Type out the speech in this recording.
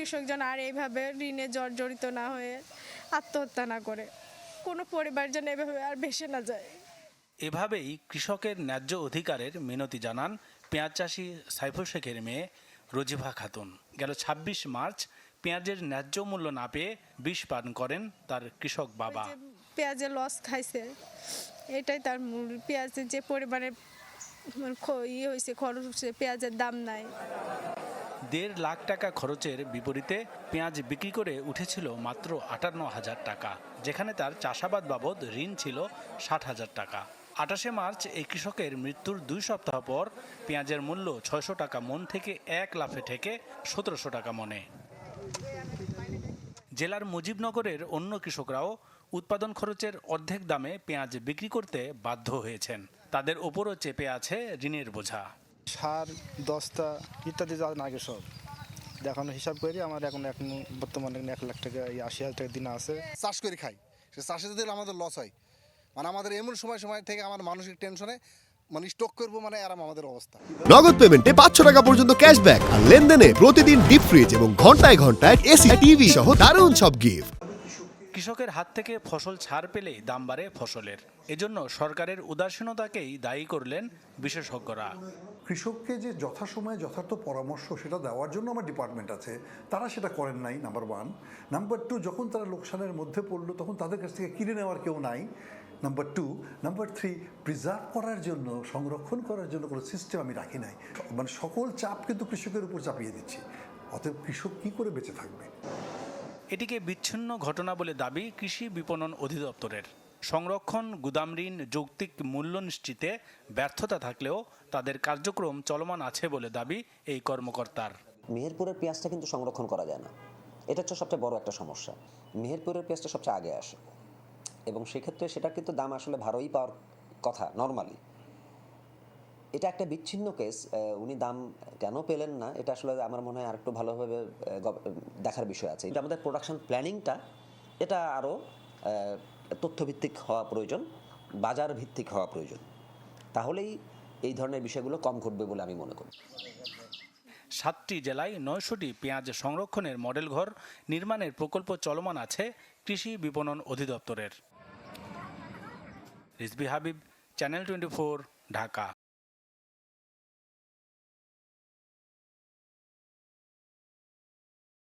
কৃষক যেন আর এইভাবে ঋণে জর্জরিত না হয়ে আত্মহত্যা না করে। কোনো পরিবার যেন এভাবে আর ভেসে না যায়। এভাবেই কৃষকের ন্যায্য অধিকারের মিনতি জানান পেঁয়াজ চাষি সাইফুল শেখের মেয়ে রজিফা খাতুন। গেল ২৬ মার্চ পেঁয়াজের ন্যায্য মূল্য না পেয়ে বিষ পান করেন তার কৃষক বাবা। পেঁয়াজে লস খাইছে এটাই তার মূল। পেঁয়াজের যে পরিমাণে মানে ইয়ে হয়েছে খরচ হচ্ছে পেঁয়াজের দাম নাই। দেড় লাখ টাকা খরচের বিপরীতে পেঁয়াজ বিক্রি করে উঠেছিল মাত্র আটান্ন হাজার টাকা, যেখানে তার চাষাবাদ বাবদ ঋণ ছিল ষাট হাজার টাকা। আঠাশে মার্চ এই কৃষকের মৃত্যুর দুই সপ্তাহ পর পেঁয়াজের মূল্য ছয়শো টাকা মন থেকে এক লাফে ঠেকে সতেরোশো টাকা মনে। জেলার মুজিবনগরের অন্য কৃষকরাও উৎপাদন খরচের অর্ধেক দামে পেঁয়াজ বিক্রি করতে বাধ্য হয়েছেন। তাদের ওপরও চেপে আছে ঋণের বোঝা। সার দস্তা ইত্যাদি যা লাগে সব। দেখানো হিসাব করি আমার এখন এখন বর্তমানে এক লাখ টাকা এই আশি হাজার টাকা দিন আছে। চাষ করে খাই। সে চাষে যদি আমাদের লস হয় মানে আমাদের এমন সময় সময় থেকে আমার মানসিক টেনশনে মানে স্টক করব মানে এরম আমাদের অবস্থা। নগদ পেমেন্টে পাঁচশো টাকা পর্যন্ত ক্যাশব্যাক আর লেনদেনে প্রতিদিন ডিপ ফ্রিজ এবং ঘন্টায় ঘন্টায় এসি টিভি সহ দারুণ সব গিফট কৃষকের হাত থেকে ফসল ছাড় পেলেই দাম বাড়ে ফসলের। এজন্য সরকারের উদাসীনতাকেই দায়ী করলেন বিশেষজ্ঞরা। কৃষককে যে যথাসময়ে যথার্থ পরামর্শ সেটা দেওয়ার জন্য আমার ডিপার্টমেন্ট আছে, তারা সেটা করেন নাই নাম্বার ওয়ান নাম্বার টু যখন তারা লোকসানের মধ্যে পড়ল, তখন তাদের কাছ থেকে কিনে নেওয়ার কেউ নাই number two number three preserve করার জন্য, সংরক্ষণ করার জন্য কোনো সিস্টেম আমি রাখি নাই। মানে সকল চাপ কিন্তু কৃষকের উপর চাপিয়ে দিচ্ছি। অতএব কৃষক কী করে বেঁচে থাকবে? এটিকে বিচ্ছিন্ন ঘটনা বলে দাবি কৃষি বিপণন অধিদপ্তরের। সংরক্ষণ, গুদাম ঋণ, যৌক্তিক মূল্য নিশ্চিতে ব্যর্থতা থাকলেও তাদের কার্যক্রম চলমান আছে বলে দাবি এই কর্মকর্তার। মেহেরপুরের পেঁয়াজটা কিন্তু সংরক্ষণ করা যায় না। এটা হচ্ছে সবচেয়ে বড় একটা সমস্যা। মেহেরপুরের পেঁয়াজটা সবচেয়ে আগে আসে। এবং সেক্ষেত্রে সেটা কিন্তু দাম আসলে ভালোই পাওয়ার কথা নর্মালি এটা একটা বিচ্ছিন্ন কেস উনি দাম কেন পেলেন না, এটা আসলে আমার মনে হয় আরেকটু ভালোভাবে দেখার বিষয় আছে। এটা আমাদের প্রোডাকশন প্ল্যানিংটা এটা আরও তথ্যভিত্তিক হওয়া প্রয়োজন, বাজার ভিত্তিক হওয়া প্রয়োজন। তাহলেই এই ধরনের বিষয়গুলো কম ঘটবে বলে আমি মনে করি। সাতটি জেলায় নয়শোটি পেঁয়াজ সংরক্ষণের মডেল ঘর নির্মাণের প্রকল্প চলমান আছে কৃষি বিপণন অধিদপ্তরের। Rizvi Habib, channel twenty Dhaka.